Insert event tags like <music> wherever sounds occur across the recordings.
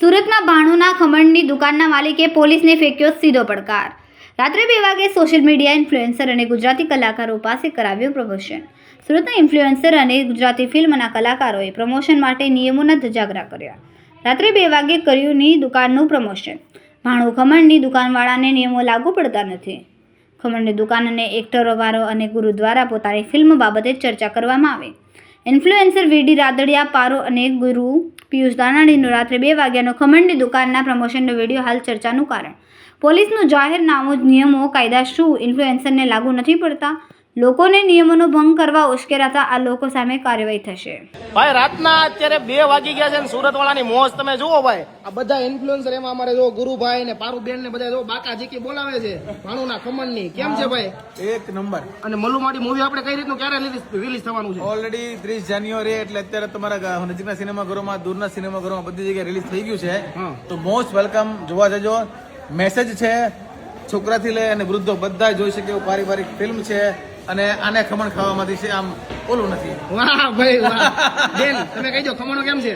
સુરતમાં ભાણુના ખમણની દુકાનના માલિકે પોલીસને ફેંક્યો સીધો પડકાર. રાત્રે બે વાગે સોશિયલ મીડિયા ઇન્ફ્લુએન્સર અને ગુજરાતી કલાકારો પાસે કરાવ્યું પ્રમોશન. સુરતના ઇન્ફ્લુએન્સર અને ગુજરાતી ફિલ્મના કલાકારોએ પ્રમોશન માટે નિયમોના ધજાગરા કર્યા. રાત્રે બે વાગે કર્યુંની દુકાનનું પ્રમોશન. ભાણું ખમણની દુકાનવાળાને નિયમો લાગુ પડતા નથી. ખમણની દુકાન અને એક્ટરો વારો અને ગુરુ દ્વારા પોતાની ફિલ્મ બાબતે ચર્ચા કરવામાં આવે. ઇન્ફ્લુએન્સર વીડી રાદડિયા, પારો અને ગુરુ પિયુષ દાનાણીનો રાત્રે બે વાગ્યાનો ખમણની દુકાનના પ્રમોશનનો વીડિયો હાલ ચર્ચાનું કારણ. પોલીસનું જાહેરનામું, નિયમો, કાયદા શું? ઇન્ફ્લુએન્સરને લાગુ નથી પડતા? લોકોને નિયમોનો ભંગ કરવા ઉશ્કેરાતા આ લોકો સામે કાર્યવાહી થશે. ભાઈ રાતના અત્યારે બે વાગી ગયા છે ને સુરત વાળાની મોજ તમે જુઓ ભાઈ. આ બધા ઇન્ફ્લુએન્સર એમાં અમારે જો ગુરુભાઈ ને પારુબેન ને બધા જો બાકા જીકી બોલાવે છે ભાણુના ખમણની કેમ છે ભાઈ? એક નંબર. અને મલ્લુમાડી મૂવી આપણે કઈ રીતનું ક્યારે રિલીઝ થવાનું છે? ઓલરેડી ત્રીસ જાન્યુઆરી એટલે અત્યારે તમારા નજીકના સિનેમાઘરોમાં દૂરના સિનેમાઘરોમાં બધી જગ્યાએ રિલીઝ થઈ ગયું છે. તો મોસ્ટ વેલકમ જોવા જજો. મેસેજ છે છોકરાથી લઈ અને વૃદ્ધો બધા જોઈ શકે એવું પારિવારિક ફિલ્મ છે. અને આને ખમણ ખાવામાંથી છે આમ ઓલું નથી. વાહ ભાઈ વાહ. <laughs> બેન તમે કહી દો ખમણો કેમ છે?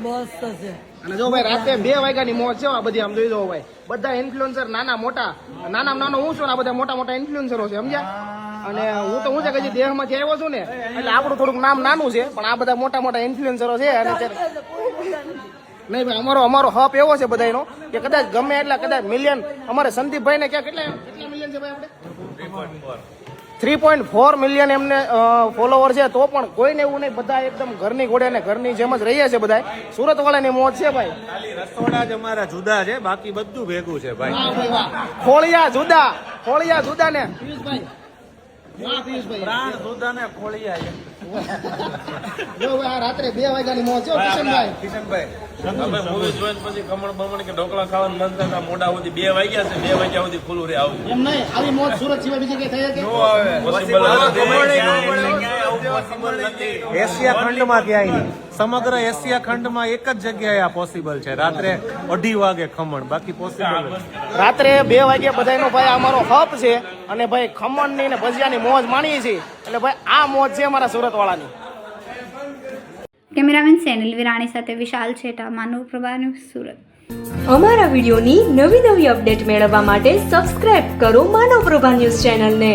મસ્ત છે. અને જો ભાઈ રાતે બે વાગ્યાની મોજ છે આ બધી આમ જોઈ દો ભાઈ. બધા ઇન્ફ્લુએન્સર નાના મોટા નાના નાનો હું છું ને આ બધા મોટા મોટા ઇન્ફ્લુએન્સરો છે સમજ્યા? અને હું તો હું છે કે જે દેહમાંથી આવ્યો છું ને એટલે આપણું થોડુંક નામ નાનું છે પણ આ બધા મોટા મોટા ઇન્ફ્લુએન્સરો છે અને નહીં ભાઈ અમારો અમારો હપ એવો છે બધાનો કે કદાચ ગમે એટલા કદાચ મિલિયન અમારે સંદીપભાઈ ને ક્યાં કેટલા કેટલા મિલિયન છે ભાઈ આપણે? થ્રી પોઈન્ટ ફોર મિલિયન એમને ફોલોવર છે. તો પણ કોઈને એવું નહીં બધા એકદમ ઘરની ઘોડે ને ઘરની જેમ જ રહીએ છે બધા સુરત વાળાની મોજ છે ભાઈ. ખાલી રસોડા જ અમારા જુદા છે બાકી બધું ભેગું છે ભાઈ. ખોળિયા જુદા ખોળિયા જુદા ને પિયુષભાઈ. પ્રાણ જુદા ને ખોળિયા છે. જો આ રાત્રે બે વાગ્યાની મોજ છે કિશનભાઈ. કિશનભાઈ. મૂવી જોઈને પછી ખમણ બમણ કે ઢોકળા ખાવાનું મન થતા મોડા સુધી બે વાગ્યા છે બે વાગ્યા સુધી ખુલ્લું રહે આવું. એમ નહીં આવી મોજ સુરત સિવાય બીજી કઈ થઈ શકે? પોસિબલ એશિયા ખંડમાં ક્યાંય સમગ્ર એશિયા ખંડમાં એક જ જગ્યાએ આ પોસિબલ છે. રાત્રે અઢી વાગે ખમણ. બાકી પોસિબલ રાત્રે બે વાગે બધાનો ભાઈ અમારો હપ છે અને ભાઈ ખમણની ને ભજીયાની મોજ માણીએ છીએ. એટલે ભાઈ આ મોજ છે અમારા સુરત વાળાની કેમેરામેન સેનિલ વિરાણી સાથે વિશાલ છેટા માનવ પ્રભા સુરત. અમારા વિડીયોની નવી નવી અપડેટ મેળવવા માટે સબસ્ક્રાઇબ કરો માનવ પ્રભા ન્યૂઝ ચેનલને.